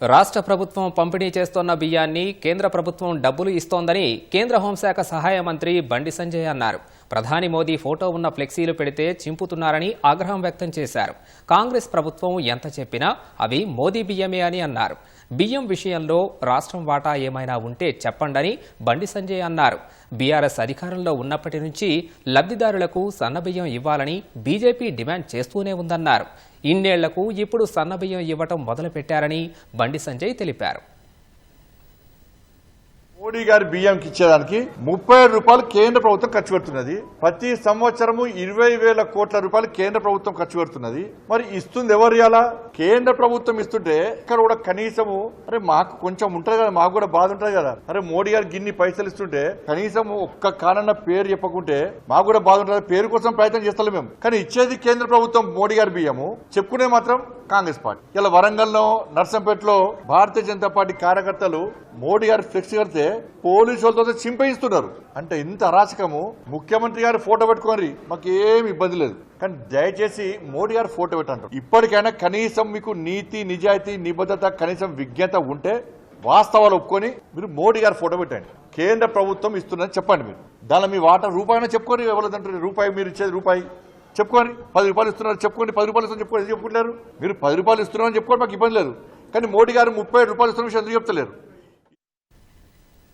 రాష్ట్ర ప్రభుత్వం పంపిణీ చేస్తోన్న బియ్యాన్ని కేంద్ర ప్రభుత్వం డబ్బులు ఇస్తోందని కేంద్ర హోంశాఖ సహాయ మంత్రి బండి సంజయ్ అన్నారు. ప్రధాని మోదీ ఫోటో ఉన్న ఫ్లెక్సీలు పెడితే చింపుతున్నారని ఆగ్రహం వ్యక్తం చేశారు. కాంగ్రెస్ ప్రభుత్వం ఎంత చెప్పినా అవి మోదీ బియ్యమే అని అన్నారు. బియ్యం విషయంలో రాష్ట్రం వాటా ఏమైనా ఉంటే చెప్పండని బండి సంజయ్ అన్నారు. బీఆర్ఎస్ అధికారంలో ఉన్నప్పటి నుంచి లబ్ధిదారులకు సన్నబియ్యం ఇవ్వాలని బీజేపీ డిమాండ్ చేస్తూనే ఉందన్నారు. ఇన్నేళ్ళకు ఇప్పుడు సన్నబియ్యం ఇవ్వటం మొదలుపెట్టారని బండి సంజయ్ తెలిపారు. మోడీ గారి బియ్యంకి ఇచ్చేదానికి ముప్పై రూపాయలు కేంద్ర ప్రభుత్వం ఖర్చు పెడుతున్నది. ప్రతి సంవత్సరము ఇరవై వేల కోట్ల రూపాయలు కేంద్ర ప్రభుత్వం ఖర్చు పెడుతున్నది. మరి ఇస్తుంది ఎవరు ఇవ్వాలా కేంద్ర ప్రభుత్వం ఇస్తుంటే ఇక్కడ కూడా కనీసము అరే మాకు కొంచెం ఉంటది కదా మాకు కూడా బాధ ఉంటది కదా. అరే మోడీ గారు గిన్ని పైసలు ఇస్తుంటే కనీసం ఒక్క కానన్న పేరు చెప్పకుంటే మాకు కూడా బాధ ఉంటుంది పేరు కోసం ప్రయత్నం చేస్తాం మేము. కానీ ఇచ్చేది కేంద్ర ప్రభుత్వం మోడీ గారి బియ్యము చెప్పుకునే మాత్రం కాంగ్రెస్ పార్టీ. ఇలా వరంగల్లో నర్సంపేటలో భారతీయ జనతా పార్టీ కార్యకర్తలు మోడీ గారు ఫ్లెక్స్ కడితే పోలీసు వాళ్ళతో చింపయిస్తున్నారు. అంటే ఇంత అరాచకము ముఖ్యమంత్రి గారు ఫోటో పెట్టుకోరి మాకు ఏమి ఇబ్బంది లేదు. కానీ దయచేసి మోడీ గారు ఫోటో పెట్టంటారు ఇప్పటికైనా కనీసం మీకు నీతి నిజాయితీ నిబద్ధత కనీసం విజ్ఞత ఉంటే వాస్తవాలు ఒప్పుకొని మీరు మోడీ గారు ఫోటో పెట్టండి. కేంద్ర ప్రభుత్వం ఇస్తుందని చెప్పండి మీరు. దానిలో మీ వాటా రూపాయినా చెప్పుకొని ఎవరిదంటారు? రూపాయి మీరు ఇచ్చేది రూపాయి చెప్పుకోండి పది రూపాయలు ఇస్తున్నారు చెప్పుకోండి పది రూపాయలు ఇస్తున్నారు చెప్పుకోండి చెప్పుకుంటారు మీరు పది రూపాయలు ఇస్తున్నారని చెప్పుకోండి మాకు ఇబ్బంది లేదు. కానీ మోడీ గారు ముప్పై రూపాయలు ఇస్తున్న విషయం ఎందుకు చెప్తలేరు?